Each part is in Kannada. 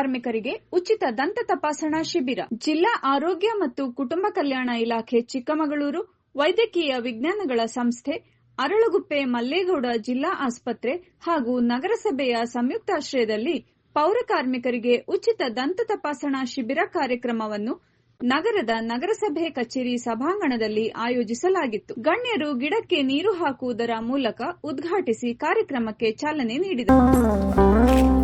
ಕಾರ್ಮಿಕರಿಗೆ ಉಚಿತ ದಂತ ತಪಾಸಣಾ ಶಿಬಿರ. ಜಿಲ್ಲಾ ಆರೋಗ್ಯ ಮತ್ತು ಕುಟುಂಬ ಕಲ್ಯಾಣ ಇಲಾಖೆ ಚಿಕ್ಕಮಗಳೂರು ವೈದ್ಯಕೀಯ ವಿಜ್ಞಾನಗಳ ಸಂಸ್ಥೆ ಅರಳಗುಪ್ಪೆ ಮಲ್ಲೇಗೌಡ ಜಿಲ್ಲಾ ಆಸ್ಪತ್ರೆ ಹಾಗೂ ನಗರಸಭೆಯ ಸಂಯುಕ್ತಾಶ್ರಯದಲ್ಲಿ ಪೌರ ಕಾರ್ಮಿಕರಿಗೆ ಉಚಿತ ದಂತ ತಪಾಸಣಾ ಶಿಬಿರ ಕಾರ್ಯಕ್ರಮವನ್ನು ನಗರದ ನಗರಸಭೆ ಕಚೇರಿ ಸಭಾಂಗಣದಲ್ಲಿ ಆಯೋಜಿಸಲಾಗಿತ್ತು. ಗಣ್ಯರು ಗಿಡಕ್ಕೆ ನೀರು ಹಾಕುವುದರ ಮೂಲಕ ಉದ್ಘಾಟಿಸಿ ಕಾರ್ಯಕ್ರಮಕ್ಕೆ ಚಾಲನೆ ನೀಡಿದರು.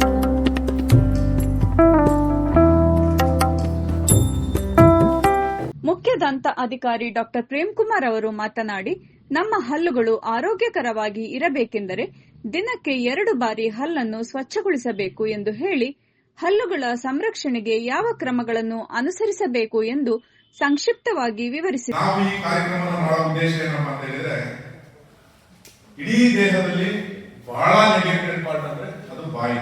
ಅಧಿಕಾರಿ ಡಾಕ್ಟರ್ ಪ್ರೇಮ್ಕುಮಾರ್ ಅವರು ಮಾತನಾಡಿ, ನಮ್ಮ ಹಲ್ಲುಗಳು ಆರೋಗ್ಯಕರವಾಗಿ ಇರಬೇಕೆಂದರೆ ದಿನಕ್ಕೆ ಎರಡು ಬಾರಿ ಹಲ್ಲನ್ನು ಸ್ವಚ್ಛಗೊಳಿಸಬೇಕು ಎಂದು ಹೇಳಿ, ಹಲ್ಲುಗಳ ಸಂರಕ್ಷಣೆಗೆ ಯಾವ ಕ್ರಮಗಳನ್ನು ಅನುಸರಿಸಬೇಕು ಎಂದು ಸಂಕ್ಷಿಪ್ತವಾಗಿ ವಿವರಿಸಿದರು ಇಡೀ ದೇಹದಲ್ಲಿ ಬಹಳ ಪಾರ್ಟ್ ಅಂದ್ರೆ ಅದು ಬಾಯಿ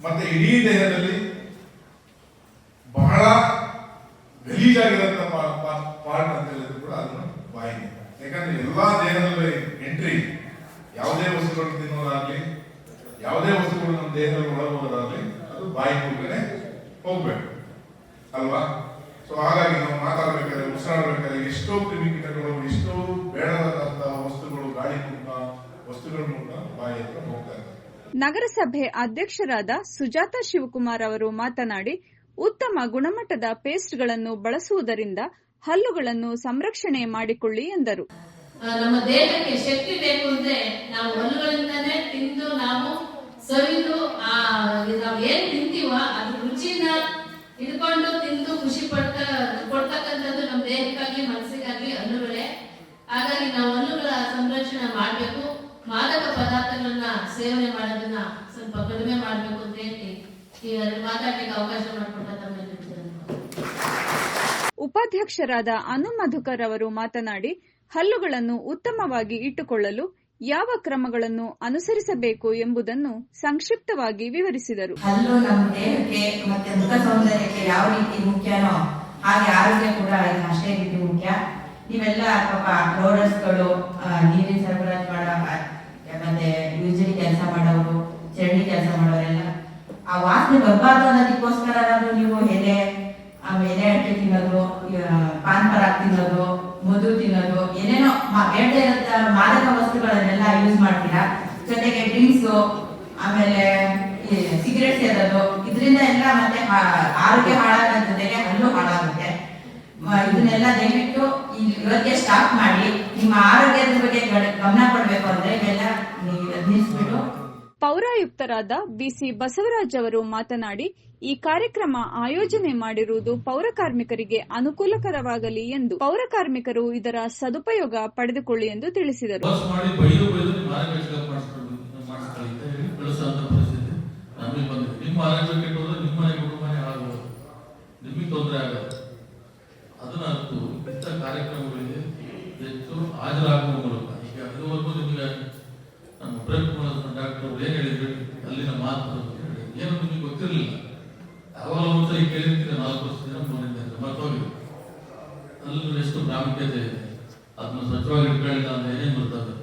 ಮತ್ತೆ ಇಡೀ ದೇಹದಲ್ಲಿ ಬಹಳ ಗಲೀಜಾಗಿರಂತ ಪಾರ್ಟ್ ಅಂತ ಹೇಳಿದ್ರು ಕೂಡ ಅದನ್ನು ಬಾಯಿ ಯಾಕಂದ್ರೆ ಎಲ್ಲಾ ದೇಹದಲ್ಲಿ ಎಂಟ್ರಿ ಯಾವುದೇ ವಸ್ತುಗಳನ್ನು ತಿನ್ನೋದಾಗ್ಲಿ ಯಾವುದೇ ವಸ್ತುಗಳು ನಮ್ಮ ದೇಹದಲ್ಲಿ ಒಳಗೋದಾಗ್ಲಿ ಅದು ಬಾಯಿ ಮೂಲಕನೇ ಹೋಗ್ಬೇಕು. ಅಲ್ವಾ? ಸೊ ಹಾಗಾಗಿ ನಾವು ಮಾತಾಡ್ಬೇಕಾದ್ರೆ, ಉಸಿರಾಡ್ಬೇಕಾದ್ರೆ ಎಷ್ಟೋ ಕ್ರಿಮಿಕೀಟಗಳು ಎಷ್ಟೋ ಬೇಡವಾದಂತಹ ವಸ್ತುಗಳು ಗಾಳಿ ಮೂಲಕ ವಸ್ತುಗಳ ಮೂಲಕ ಬಾಯಿ ಹತ್ರ ಹೋಗ್ತಾ ಇರ್ತವೆ ನಗರಸಭೆ ಅಧ್ಯಕ್ಷರಾದ ಸುಜಾತಾ ಶಿವಕುಮಾರ್ ಅವರು ಮಾತನಾಡಿ, ಉತ್ತಮ ಗುಣಮಟ್ಟದ ಪೇಸ್ಟ್ಗಳನ್ನು ಬಳಸುವುದರಿಂದ ಹಲ್ಲುಗಳನ್ನು ಸಂರಕ್ಷಣೆ ಮಾಡಿಕೊಳ್ಳಿ ಎಂದರು. ನಮ್ಮ ದೇಹಕ್ಕೆ ಶಕ್ತಿ ಬೇಕು ಅಂದ್ರೆ ನಾವು ಹಲ್ಲುಗಳಿಂದಾನೇ ತಿಂದು ನಾವು ಸವಿದು, ಆ ನಾವು ಏನ್ ತಿಂತೀವ ಅದ್ರ ರುಚಿನ ಹಿಡ್ಕೊಂಡು ತಿಂದು ಖುಷಿ ಪಡ್ತ ಕೊಡ್ತಕ್ಕಂಥದ್ದು ನಮ್ಮ ದೇಹಕ್ಕಾಗಿ ಮನಸ್ಸಿಗಾಗಿ ಹಲ್ಲುಗಳೇ. ಹಾಗಾಗಿ ನಾವು ಹಲ್ಲುಗಳ ಸಂರಕ್ಷಣೆ ಮಾಡಬೇಕು. ಮಾದಕ ಪದಾರ್ಥಗಳನ್ನ ಸೇವನೆ ಮಾಡೋದನ್ನ ಸ್ವಲ್ಪ ಕಡಿಮೆ ಮಾಡಬೇಕು ಅಂತ ಹೇಳಿ ಈಗ ಮಾತಾಡ್ಲಿಕ್ಕೆ ಅವಕಾಶ ಮಾಡಿಕೊಟ್ಟ ತಮ್ಮೆಲ್ಲರಿಗೂ. ಉಪಾಧ್ಯಕ್ಷರಾದ ಅನು ಅವರು ಮಾತನಾಡಿ, ಹಲ್ಲುಗಳನ್ನು ಉತ್ತಮವಾಗಿ ಇಟ್ಟುಕೊಳ್ಳಲು ಯಾವ ಕ್ರಮಗಳನ್ನು ಅನುಸರಿಸಬೇಕು ಎಂಬುದನ್ನು ಸಂಕ್ಷಿಪ್ತವಾಗಿ ವಿವರಿಸಿದರು. ಹಲ್ಲು ನಮ್ಮ ದೇಹಕ್ಕೆ ಮತ್ತೆ ಮುಖ ಸೌಂದರ್ಯಕ್ಕೆ ಯಾವ ರೀತಿ ಮುಖ್ಯನೋ ಹಾಗೆ ಆರೋಗ್ಯ ಕೂಡ ಅಷ್ಟೇ ರೀತಿ ಮುಖ್ಯ. ನೀವೆಲ್ಲ ಪಾಪ ರೋಡರ್ಸ್ಗಳು ನೀರಿನ ಸರಬರಾಜು ಮಾಡೋ ಮತ್ತೆ ಯೂಜರಿ ಕೆಲಸ ಮಾಡೋರು, ಚರಂಡಿ ಕೆಲಸ ಮಾಡೋರೆಲ್ಲ, ಆ ವಾಸನೆ ಬರಬಾರ್ದು ಅನ್ನೋದಕ್ಕೋಸ್ಕರ ನೀವು ಎಲೆ ತಿನ್ನೋದು ಪಾನ್ ಪರಾಗ್ ತಿನ್ನೋದು, ಮಧು ತಿನ್ನೋದು, ಏನೇನೋ ಬೇಡ ಇರೋಂಥ ಮಾದಕ ವಸ್ತುಗಳನ್ನೆಲ್ಲ ಯೂಸ್ ಮಾಡ್ತೀರಾ? ಜೊತೆಗೆ ಡ್ರಿಂಕ್ಸ್ ಆಮೇಲೆ ಸಿಗರೇಟ್ ಸೇರೋದು ಇದರಿಂದ ಎಲ್ಲ ಮತ್ತೆ ಆರೋಗ್ಯ ಹಾಳಾಗೋ ಜೊತೆಗೆ ಹಲ್ಲು ಹಾಳಾಗುತ್ತೆ. ಇದನ್ನೆಲ್ಲ ದಯವಿಟ್ಟು ಇವತ್ತೇ ಸ್ಟಾಪ್ ಮಾಡಿ. ನಿಮ್ಮ ಆರೋಗ್ಯದ ಬಗ್ಗೆ ಗಮನ ಕೊಡ್ಬೇಕು ಅಂದ್ರೆ ಇವೆಲ್ಲ ನೀವು ನಿಲ್ಲಿಸ್ಬಿಟ್ಟು ಪೌರಾಯುಕ್ತರಾದ ಬಿಸಿ ಬಸವರಾಜ್ ಅವರು ಮಾತನಾಡಿ, ಈ ಕಾರ್ಯಕ್ರಮ ಆಯೋಜನೆ ಮಾಡಿರುವುದು ಪೌರ ಕಾರ್ಮಿಕರಿಗೆ ಅನುಕೂಲಕರವಾಗಲಿ ಎಂದು ಪೌರ ಕಾರ್ಮಿಕರು ಇದರ ಸದುಪಯೋಗ ಪಡೆದುಕೊಳ್ಳಿ ಎಂದು ತಿಳಿಸಿದರು ಬಸ್ ಮಾಡಿ ಬೈದು ಬೈದು ನಿಮ್ಮ ಆರೋಗ್ಯ ಚೆಕಪ್ ಮಾಡಿಸ್ಕೊಳ್ಳಿ ಮಾಡಿಸ್ಕೊಳ್ಳಿ ಅಂತ ಹೇಳಿ ಕಳಿಸುವಂತ ಪರಿಸ್ಥಿತಿ ನಮಗೆ ಬಂದಿದೆ ನಿಮ್ಮ ಆರೋಗ್ಯ ಕೆಟ್ಟೋದ್ರೆ ನಿಮ್ಮ ಮನೆ ಕುಟುಂಬನೇ ಹಾಳಾಗೋದು ನಿಮಗೆ ತೊಂದರೆ ಆಗೋದು ಅದನ್ನ ಅರ್ತು ಇಂಥ ಕಾರ್ಯಕ್ರಮಗಳಿಗೆ ಹೆಚ್ಚು ಹಾಜರಾಗುವ ಮೂಲಕ ಈಗ ಇದುವರೆಗೂ ನಿಮಗೆ ನಮ್ಮ ಬ್ರೇಕ್ ಡಾಕ್ಟರ್ ಏನು ಹೇಳಿದ್ರು ಮಾತು ಏನು ನಿಮಗೆ ಗೊತ್ತಿರಲಿಲ್ಲ. ಯಾವಾಗ ಒಂದ್ಸರಿ ಕೇಳಿರ್ತೀರ ನಾಲ್ಕು ವರ್ಷದಿಂದ ಮೂರರಿಂದ ಮರ್ತೋಗಿದೆ. ಅಲ್ಲೂ ಎಷ್ಟು ಪ್ರಾಮುಖ್ಯತೆ ಇದೆ. ಅದನ್ನು ಸ್ವಚ್ಛವಾಗಿ ಇಟ್ಕೊಳ್ಳಿಲ್ಲ ಅಂದ್ರೆ ಏನೇನು ಬರ್ತದೆ?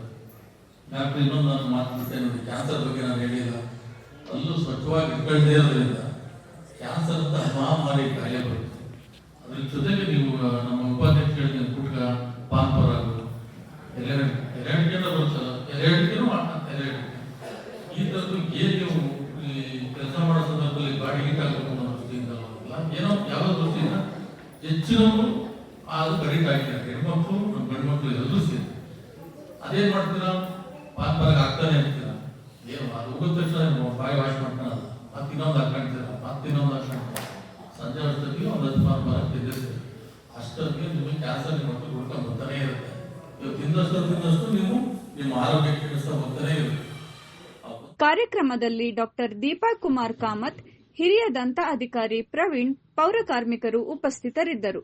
ಡಾಕ್ಟರ್ ಇನ್ನೊಂದು ನಾನು ಮಾತಾಡ್ತೇನೆ ಕ್ಯಾನ್ಸರ್ ಬಗ್ಗೆ ನಾನು ಹೇಳಿಲ್ಲ. ಅಲ್ಲೂ ಸ್ವಚ್ಛವಾಗಿ ಇಟ್ಕೊಳ್ಳದೇ ಇರೋದ್ರಿಂದ ಕ್ಯಾನ್ಸರ್ ಅಂತ ಮಹಾಮಾರಿ ಕಾಯಿಲೆ ಬರುತ್ತೆ. ಅದ್ರ ಜೊತೆಗೆ ನೀವು ನಮ್ಮ ಉಪಾಧ್ಯಕ್ಷ ಹೇಳಿದ ಕುಟ್ಕ ಪಾನ್ ಪರಾಗು ಎರಡು ಎಲೆಡಿಕೆನ ಬರುತ್ತಲ್ಲ ಎಲೆಡಿಕೆನೂ ಎಲೆಡಿಕೆ ಈ ಥರದ್ದು ಏನ್ ನೀವು ಈ ಕೆಲಸ ಮಾಡೋ ಸಂದರ್ಭದಲ್ಲಿ ಗಾಡಿ ಹೀಟ್ ಆಗಬೇಕು ಅನ್ನೋ ದೃಷ್ಟಿಯಿಂದ ಅಲ್ಲ ಏನೋ ಯಾವುದೋ ದೃಷ್ಟಿಯಿಂದ ಹೆಚ್ಚಿನವರು ಅದು ಕಡಿಟ್ ಆಗಿದ್ದಾರೆ ಹೆಣ್ಮಕ್ಳು ನಮ್ಮ ಗಂಡು ಮಕ್ಕಳು ಎಲ್ಲರೂ ಸೇರಿ. ಅದೇನ್ ಮಾಡ್ತೀರಾ? ಪಾನ್ ಪರಾಗ ಆಗ್ತಾನೆ ಇರ್ತೀರಾ ಏನು, ಅದು ಹೋಗಿದ ತಕ್ಷಣ ಬಾಯಿ ವಾಶ್ ಮಾಡ್ತಾನಲ್ಲ ಮತ್ತೆ ಇನ್ನೊಂದು ಹಾಕೊಂತೀರ ಮತ್ತೆ ಇನ್ನೊಂದು ಹಾಕೊಂತೀರ ಸಂಜೆ ಅಷ್ಟೊತ್ತಿಗೆ ಒಂದು ಹತ್ತು ಪಾನ್ ಪರಾಗ ತಿಂದಿರ್ತೀರಿ ಅಷ್ಟೊತ್ತಿಗೆ ನಿಮಗೆ ಕ್ಯಾನ್ಸರ್ ನಿಮ್ಮ ಮಕ್ಕಳು ಹುಡ್ಕೊಂಡು ಬರ್ತಾನೆ ಇರುತ್ತೆ. ನೀವು ತಿಂದಷ್ಟು ತಿಂದಷ್ಟು ನೀವು ನಿಮ್ಮ ಆರೋಗ್ಯ ಕ್ಷೀಣಿಸ್ತಾ ಬರ್ತಾನೆ ಇರುತ್ತೆ. ಕಾರ್ಯಕ್ರಮದಲ್ಲಿ ಡಾಕ್ಟರ್ ದೀಪಾ ಕುಮಾರ್ ಕಾಮತ್ ಹಿರಿಯ ದಂತ ಅಧಿಕಾರಿ ಪ್ರವೀಣ್ ಪೌರ ಕಾರ್ಮಿಕರು ಉಪಸ್ಥಿತರಿದ್ದರು.